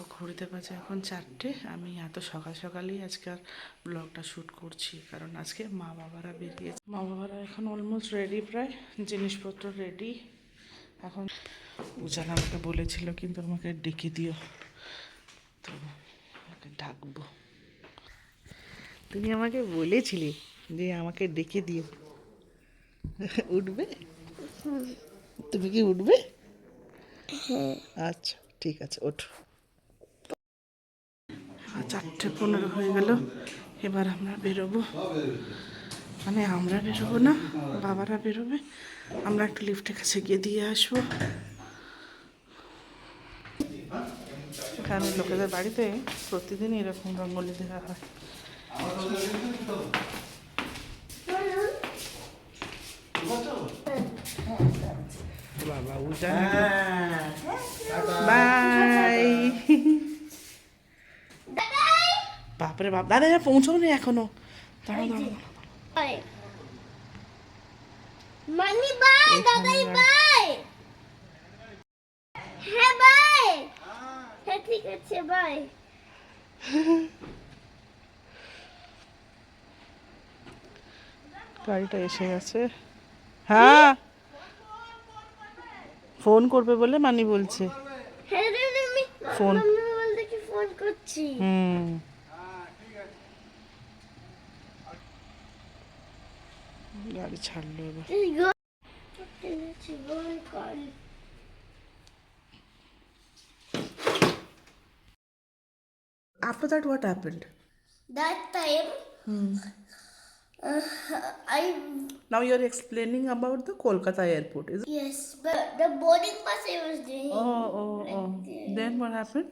দেখো ঘড়িতে বাজে এখন চারটে। আমি এত সকাল সকালেই আজকে আর ব্লগটা শ্যুট করছি কারণ আজকে মা বাবারা বেরিয়েছে। মা বাবারা এখন অলমোস্ট রেডি প্রায় জিনিসপত্র রেডি এখন উজান আমাকে বলেছিল কিন্তু আমাকে ডেকে দিও। তো আমাকে ডাকবো। তুমি আমাকে বলেছিলে যে আমাকে ডেকে দিও। উঠবে? তুমি কি উঠবে? আচ্ছা ঠিক আছে ওঠো। চারটে পনেরো হয়ে গেল। এবার আমরা বেরোবো। মানে আমরা বেরোবো না বাবারা বেরোবে। আমরা একটু লিফটের কাছে গিয়ে দিয়ে আসব। কারণ লোকেদের বাড়িতে প্রতিদিন এরকম রঙ্গলি দেওয়া হয়। বাবা উজান বাপরে বাপ দাদা এরা পৌঁছাওনি এখনও? দাঁড়াও দাঁড়াও। মানি বাই দাদাই বাই হ্যাঁ বাই হ্যাঁ ঠিক আছে বাই গাড়িটা এসে গেছে। হ্যাঁ। ফোন করবে বলে মানি বলছে। হ্যাঁ ফোন। ফোন করছি? হুম। গাড়ি ছাড়লো এবার তুই গো টেনেছি বল call After that, what happened? that time uh, I Now you're explaining about the Kolkata airport, is it? yes but the boarding pass I was doing Oh, oh, oh. Then what happened?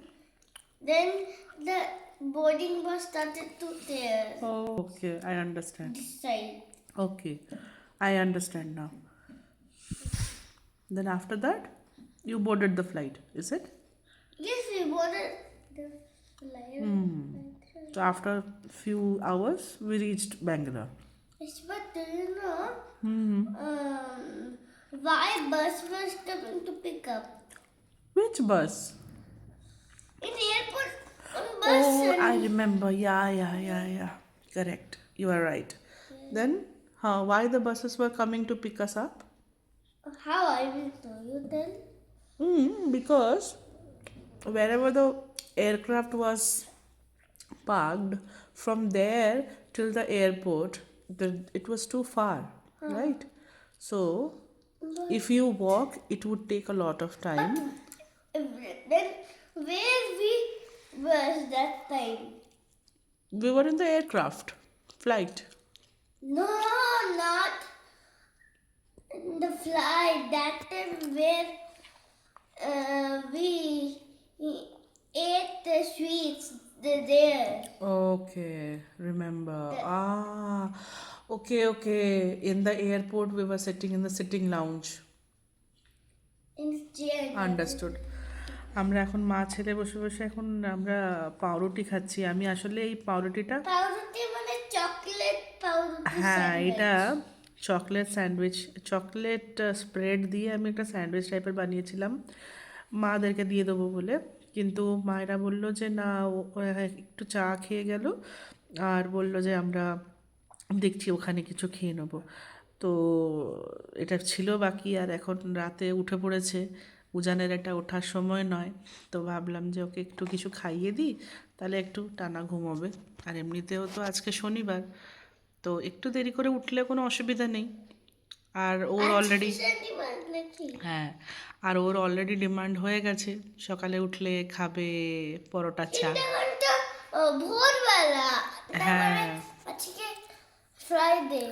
then the boarding bus started to tear Oh, okay, I understand. this side Okay, I understand now. Then after that, you boarded the flight, is it? Yes, we boarded the flight. So after a few hours, we reached Bangalore. Yes, but do you know um, why bus was coming to pick up? Which bus? In the airport, on bus. Oh, and- I remember. Yeah, yeah, yeah, yeah. Correct. You are right. Then, how? Why the buses were coming to pick us up? How I will tell you then? Mm, because wherever the aircraft was parked, from there till the airport, the, it was too far, right? So, if you walk, it would take a lot of time. Then where we was that time? We were in the aircraft flight. No, not the flight. That time where uh, we ate the sweets there. Okay, remember. The Ah, okay, okay. In the airport, we were sitting in the sitting lounge. In the chair. Understood আমরা এখন মা ছেলে বসে বসে এখন আমরা পাউরুটি খাচ্ছি আমি আসলে এই পাউরুটিটা পাউরুটি মানে পাউরুটি হ্যাঁ এটা চকলেট স্যান্ডউইচ চকলেট স্প্রেড দিয়ে আমি একটা স্যান্ডউইচ টাইপের বানিয়েছিলাম। মাদেরকে দিয়ে দেবো বলে। কিন্তু মায়েরা বলল যে না একটু চা খেয়ে গেল। আর বলল যে আমরা দেখছি ওখানে কিছু খেয়ে নেব। তো এটা ছিল বাকি। আর এখন রাতে উঠে পড়েছে। উজানের এটা ওঠার সময় নয়। তো ভাবলাম যে ওকে একটু কিছু খাইয়ে দিই তাহলে একটু টানা ঘুমোবে। আর এমনিতেও তো আজকে শনিবার। তো একটু দেরি করে উঠলে কোনো অসুবিধা নেই। আর ওর অলরেডি হ্যাঁ আর ওর অলরেডি ডিমান্ড হয়ে গেছে। সকালে উঠলে খাবে পরোটা চা। ভোরবেলা। হ্যাঁ। ফ্রাইডে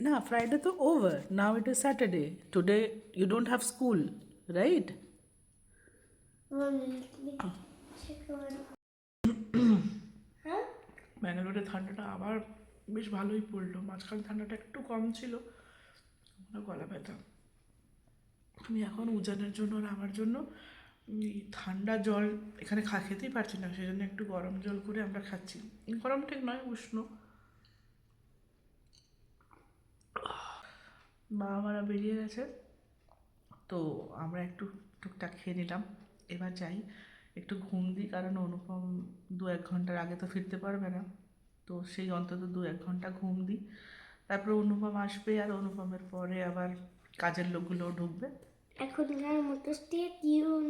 না ফ্রাইডে তো over now it is Saturday today you don't have school right ব্যাঙ্গালোরে ঠান্ডাটা আবার বেশ ভালোই পড়ল। মাঝখানে ঠান্ডাটা একটু কম ছিল গলা ব্যথা। আমি এখন উজানের জন্য আর আমার জন্য ঠান্ডা জল এখানে খা, খেতেই পারছি না সেই জন্য একটু গরম জল করে আমরা খাচ্ছি। গরম ঠিক নয়, উষ্ণ। বাবা মারা বেরিয়ে গেছে, তো আমরা একটু টুকটাক খেয়ে নিলাম। এবার যাই, একটু ঘুম দিই, কারণ অনুপম দু এক ঘণ্টার আগে তো ফিরতে পারবে না। তো সেই অন্তত দু এক ঘণ্টা ঘুম দিই। তারপরে অনুপম আসবে আর অনুপমের পরে আবার কাজের লোকগুলোও ঢুকবে। এখনকার মতো স্টে টিউন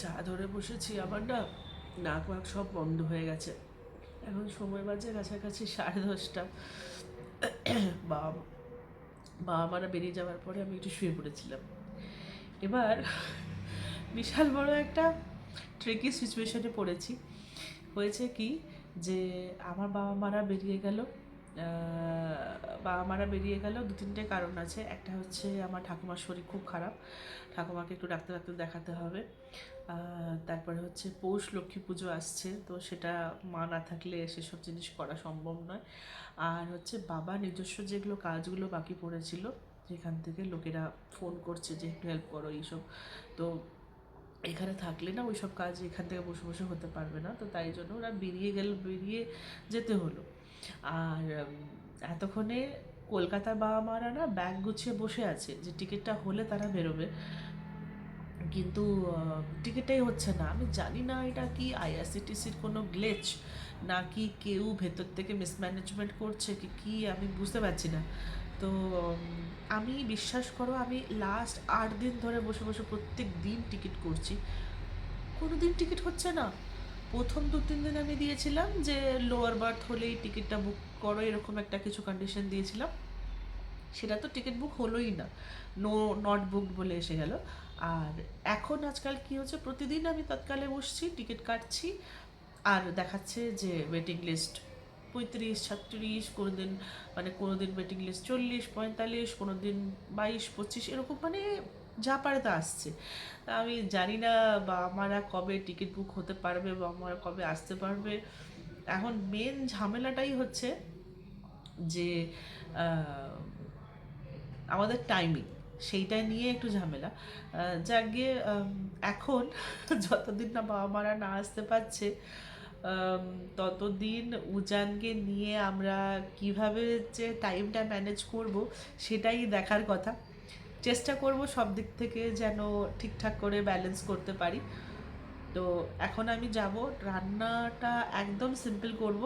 চা ধরে বসেছি আবার না নাক ওয়াক সব বন্ধ হয়ে গেছে। এখন সময় বাজে কাছাকাছি সাড়ে দশটা। বাবা বাবা মারা বেরিয়ে যাওয়ার পরে আমি একটু শুয়ে পড়েছিলাম। এবার বিশাল বড় একটা ট্রিকি সিচুয়েশনে পড়েছি। হয়েছে কি যে, আমার বাবা মারা বেরিয়ে গেল। বাবা মারা বেরিয়ে গেল দু তিনটে কারণ আছে। একটা হচ্ছে আমার ঠাকুমার শরীর খুব খারাপ। ঠাকুমাকে একটু ডাক্তার ডাক্তার দেখাতে হবে। তারপরে হচ্ছে পৌষ লক্ষ্মী পুজো আসছে, তো সেটা মা না থাকলে সেসব জিনিস করা সম্ভব নয়। আর হচ্ছে বাবা নিজস্ব যেগুলো কাজগুলো বাকি পড়েছিল, যেখান থেকে লোকেরা ফোন করছে যে একটু হেল্প করো এইসব। তো এখানে থাকলে না ওইসব কাজ এখান থেকে বসে বসে হতে পারবে না। তো তাই জন্য ওরা বেরিয়ে গেল, বেরিয়ে যেতে হলো। আর এতক্ষণে কলকাতার বাবা মারা না ব্যাগ গুছিয়ে বসে আছে যে টিকিটটা হলে তারা বেরোবে। কিন্তু টিকিটটাই হচ্ছে না। আমি জানি না এটা কি আইআরসিটিসির কোনো গ্লেচ নাকি কেউ ভেতর থেকে মিসম্যানেজমেন্ট করছে কি কি আমি বুঝতে পারছি না। তো আমি বিশ্বাস করো আমি লাস্ট আট দিন ধরে বসে বসে প্রত্যেক দিন টিকিট করছি। কোনো দিন টিকিট হচ্ছে না। প্রথম দু, তিন দিন আমি দিয়েছিলাম যে লোয়ার বার্থ হলেই টিকিটটা বুক করো, এরকম একটা কিছু কন্ডিশন দিয়েছিলাম। সেটা তো টিকিট বুক হলোই না। নো নট বুকড বলে এসে গেল। আর এখন আজকাল কি হচ্ছে, প্রতিদিন আমি তৎকালে বসছি টিকিট কাটছি, আর দেখাচ্ছে যে ওয়েটিং লিস্ট পঁয়ত্রিশ, ছত্রিশ কোনো দিন মানে কোনো দিন ওয়েটিং লিস্ট চল্লিশ, পঁয়তাল্লিশ কোনো দিন বাইশ, পঁচিশ, এরকম মানে যা পারে তা আসছে। তা আমি জানি না বা আমারা কবে টিকিট বুক হতে পারবে বা আমরা কবে আসতে পারবে। এখন মেন ঝামেলাটাই হচ্ছে যে আমাদের টাইমিং সেইটা নিয়ে একটু ঝামেলা। যাক গিয়ে এখন যতদিন না বাবা মারা না আসতে পারছে ততদিন উজানকে নিয়ে আমরা কীভাবে যে টাইমটা ম্যানেজ করব, সেটাই দেখার কথা। চেষ্টা করব সব দিক থেকে যেন ঠিকঠাক করে ব্যালেন্স করতে পারি। তো এখন আমি যাব, রান্নাটা একদম সিম্পল করব।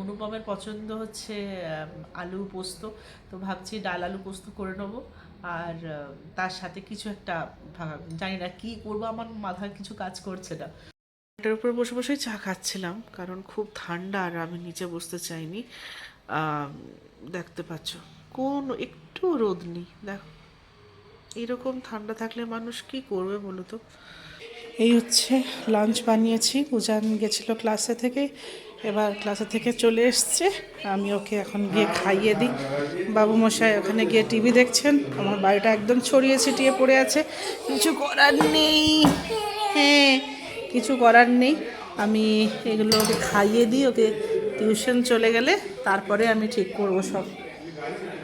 অনুপমের পছন্দ হচ্ছে আলু পোস্ত। তো ভাবছি ডাল আলু পোস্ত করে নেব। আর তার সাথে কিছু একটা জানি না কী করব, আমার মাথায় কিছু কাজ করছে না। এটার উপর বসে বসে চা খাচ্ছিলাম, কারণ খুব ঠান্ডা আর আমি নিচে বসতে চাইনি। দেখতে পাচ্ছ। কোন একটু রোদ নেই, দেখো। এরকম ঠান্ডা থাকলে মানুষ কি করবে বলো তো? এই হচ্ছে লাঞ্চ বানিয়েছি। উজান গেছিল ক্লাসে থেকে, এবার ক্লাসে থেকে চলে এসছে। আমি ওকে এখন গিয়ে খাইয়ে দিই। বাবু মশাই ওখানে গিয়ে টিভি দেখছেন। আমার বাড়িটা একদম ছড়িয়ে ছিটিয়ে পড়ে আছে। কিছু করার নেই। হ্যাঁ কিছু করার নেই। আমি এগুলো ওকে খাইয়ে দিই, ওকে টিউশন চলে গেলে। তারপরে আমি ঠিক করব সব।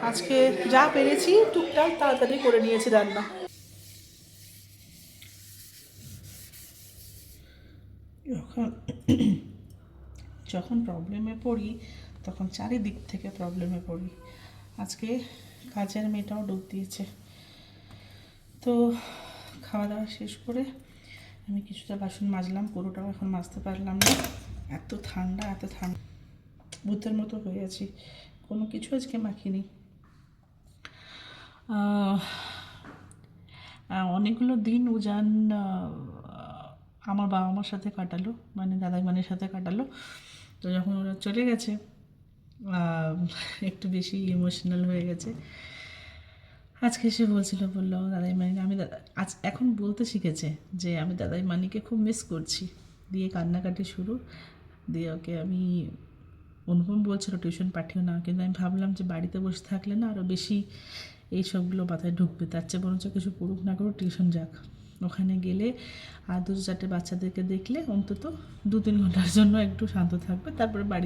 আজকে যা পেরেছি, টুকটাক তাড়াতাড়ি করে নিয়েছি রান্না। যখন প্রবলেমে পড়ি, তখন চারিদিক থেকে প্রবলেমে পড়ি। আজকে কাজের মেয়েটাও ডুব দিয়েছে। তো খাওয়া দাওয়া শেষ করে আমি কিছুটা বাসন মাজলাম, পুরোটাও এখন মাজতে পারলাম না। এত ঠান্ডা এত ঠান্ডা। ভূতের মতো হয়ে আছি। কোনো কিছু আজকে মাখিনি অনেকগুলো দিন উজান আমার বাবা মার সাথে কাটালো মানে দাদাই মানের সাথে কাটালো। তো যখন ওরা চলে গেছে একটু বেশি ইমোশনাল হয়ে গেছে। আজকে সে বলছিল, বলল দাদাই মানিকে আমি দাদা আজ এখন বলতে শিখেছে যে আমি দাদাই মানিকে খুব মিস করছি। দিয়ে কান্নাকাটি শুরু, দিয়ে ওকে আমি অনুপম বলছিল টিউশন পাঠিও না। কিন্তু আমি ভাবলাম যে বাড়িতে বসে থাকলে না আরও বেশি এই সবগুলো মাথায় ঢুকবে। তার চেয়ে বরঞ্চ কিছু পড়ুক না করুক টিউশন যাক। ওখানে গেলে আর দু চারটে বাচ্চাদেরকে দেখলে অন্তত দু তিন ঘণ্টার জন্য একটু শান্ত থাকবে। তারপরে বাড়ি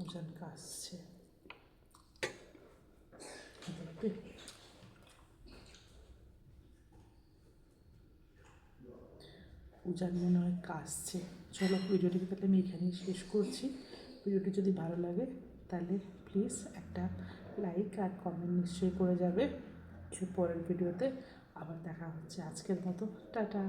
উজান কাশছে পূজার মনে হয় কাশছে চলো ভিডিওটিকে তাহলে আমি এখানেই শেষ করছি। ভিডিওটি যদি ভালো লাগে, তাহলে প্লিজ একটা লাইক আর কমেন্ট নিশ্চয়ই করে যাবে। পরের ভিডিওতে আবার দেখা হচ্ছে। আজকের মতো, টাটা।